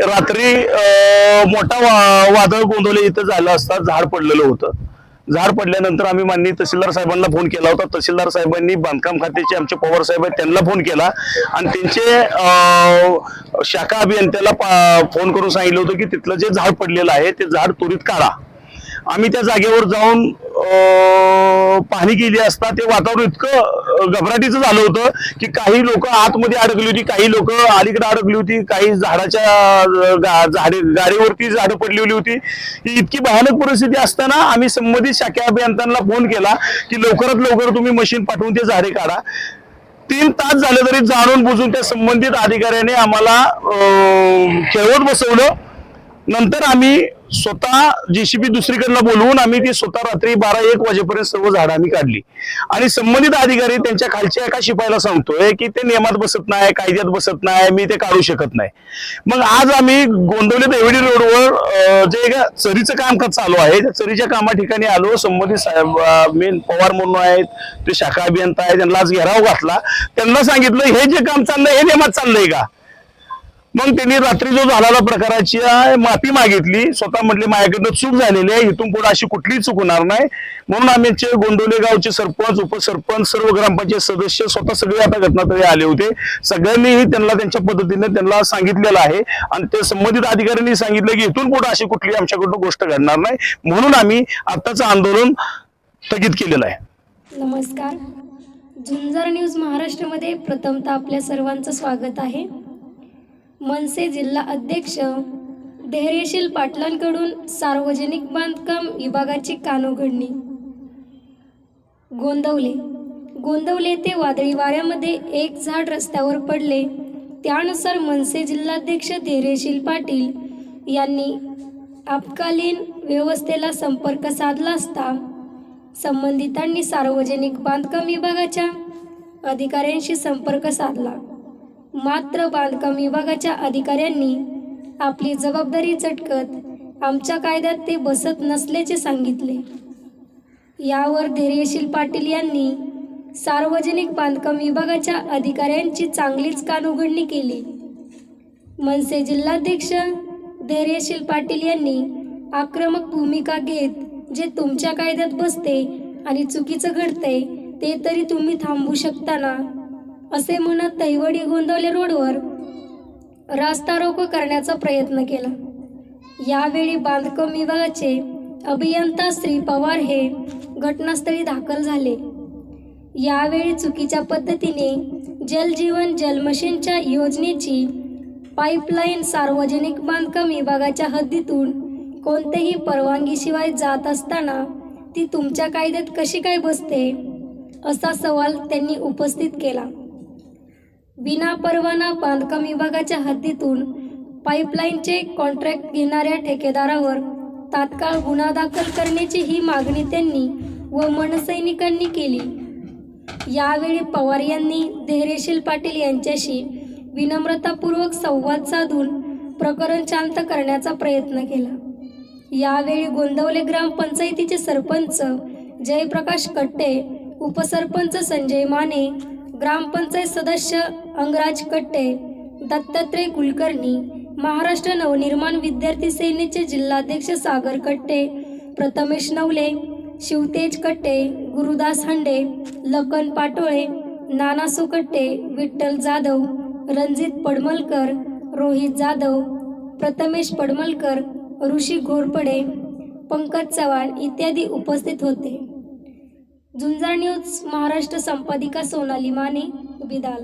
रात्री मोठा वा- वादळ गोंधवले इथं झालं असता झाड पडलेलं होतं. झाड पडल्यानंतर आम्ही माननीय तहसीलदार साहेबांना फोन केला होता. तहसीलदार साहेबांनी बांधकाम खात्याचे आमचे पवार साहेब आहेत त्यांना फोन केला. आणि त्यांचे शाखा अभियंत्याला पा- फोन करून सांगितलं होतं की तिथलं जे झाड पडलेलं आहे ते झाड त्वरित काढा. आम्ही त्या जागेवर जाऊन पाहणी केली असता ते वातावरण इतकं घबराटीचं झालं होतं की काही लोक आतमध्ये अडकली होती काही लोक अलीकडे अडकली होती काही झाडाच्या झाडे गाडीवरती झाडं पडलेली होती ही इतकी भयानक परिस्थिती असताना आम्ही संबंधित शाखा अभियंत्यांना फोन केला की लवकरात लवकर तुम्ही मशीन पाठवून ते झाडे काढा. तीन तास झाले तरी जाणून बुजून त्या संबंधित अधिकाऱ्याने आम्हाला खेळवत बसवलं. नंतर आम्ही स्वतः जेसीबी दुसरीकडनं बोलवून आम्ही ती स्वतः रात्री बारा एक वाजेपर्यंत सर्व झाडं आम्ही काढली. आणि संबंधित अधिकारी त्यांच्या खालच्या एका शिपायला सांगतोय की ते नियमात बसत नाही कायद्यात बसत नाही मी ते काढू शकत नाही. मग आज आम्ही गोंदवले देवडी रोडवर जे चरीचं काम चालू आहे त्या चरीच्या कामा ठिकाणी आलो. संबंधित साहेब मेन पवार म्हणून आहेत ते शाखा अभियंता आहेत त्यांना आज घेराव घातला. त्यांना सांगितलं हे जे काम चाललंय हे नियमात चाललंय का? मग त्यांनी रात्री जो झालेला प्रकाराची माफी मागितली स्वतः म्हटली माझ्याकडनं चूक झालेली आहे इथून पुढे अशी कुठलीही चूक होणार नाही. म्हणून आम्ही आमचे गोंडोले गावचे सरपंच उपसरपंच सर्व ग्रामपंचायत सदस्य स्वतः सगळे आता घटनास्थळी आले होते. सगळ्यांनीही त्यांना त्यांच्या पद्धतीने त्यांना सांगितलेलं आहे. आणि ते संबंधित अधिकाऱ्यांनी सांगितलं की इथून पुढे अशी कुठली आमच्याकडून गोष्ट घडणार नाही. म्हणून आम्ही आताच आंदोलन स्थगित केलेलं आहे. नमस्कार. झुंजार न्यूज महाराष्ट्रामध्ये प्रथमतः आपल्या सर्वांचं स्वागत आहे. मनसे जिल्हा अध्यक्ष धैर्यशील पाटलांकडून सार्वजनिक बांधकाम विभागाची कानोघडणी. गोंदवले. गोंदवले येथे वादळी वाऱ्यामध्ये एक झाड रस्त्यावर पडले. त्यानुसार मनसे जिल्हाध्यक्ष धैर्यशील पाटील यांनी आपकालीन व्यवस्थेला संपर्क साधला असता संबंधितांनी सार्वजनिक बांधकाम विभागाच्या अधिकाऱ्यांशी संपर्क साधला. मात्र बांधकाम विभागाच्या अधिकाऱ्यांनी आपली जबाबदारी चटकत आमच्या कायद्यात ते बसत नसल्याचे सांगितले. यावर धैर्यशील पाटील यांनी सार्वजनिक बांधकाम विभागाच्या अधिकाऱ्यांची चांगलीच कानउघडणी केली. मनसे जिल्हाध्यक्ष धैर्यशील पाटील यांनी आक्रमक भूमिका घेत जे तुमच्या कायद्यात बसते आणि चुकीचं घडतंय ते तरी तुम्ही थांबू शकता ना? असे म्हणत तैवडी गोंदवले रोडवर रास्ता रोको करण्याचा प्रयत्न केला. यावेळी बांधकाम विभागाचे अभियंता श्री पवार हे घटनास्थळी दाखल झाले. यावेळी चुकीच्या पद्धतीने जलजीवन जलमशीनच्या योजनेची पाईपलाईन सार्वजनिक बांधकाम विभागाच्या हद्दीतून कोणत्याही परवानगीशिवाय जात असताना ती तुमच्या कायद्यात कशी काय बसते? असा सवाल त्यांनी उपस्थित केला. विना परवाना बांधकाम विभागाच्या हद्दीतून पाईपलाईनचे कॉन्ट्रॅक्ट घेणाऱ्या ठेकेदारावर तात्काळ गुन्हा दाखल करण्याची ही मागणी त्यांनी व मनसैनिकांनी केली. यावेळी पवार यांनी धैर्यशील पाटील यांच्याशी विनम्रतापूर्वक संवाद साधून प्रकरण शांत करण्याचा प्रयत्न केला. यावेळी गोंदवले ग्रामपंचायतीचे सरपंच जयप्रकाश कट्टे उपसरपंच संजय माने ग्रामपंचायत सदस्य अंगराज कट्टे दत्तात्रय कुलकर्णी महाराष्ट्र नवनिर्माण विद्यार्थी सेनेचे जिल्हाध्यक्ष सागर कट्टे प्रथमेश नवले शिवतेज कट्टे गुरुदास हंडे लखन पाटोळे नाना सुकट्टे विठ्ठल जाधव रणजित पडमलकर रोहित जाधव प्रथमेश पडमलकर ऋषी घोरपडे पंकज चव्हाण इत्यादी उपस्थित होते. झुंजार न्यूज महाराष्ट्र संपादिका सोनाली माने उबिदाल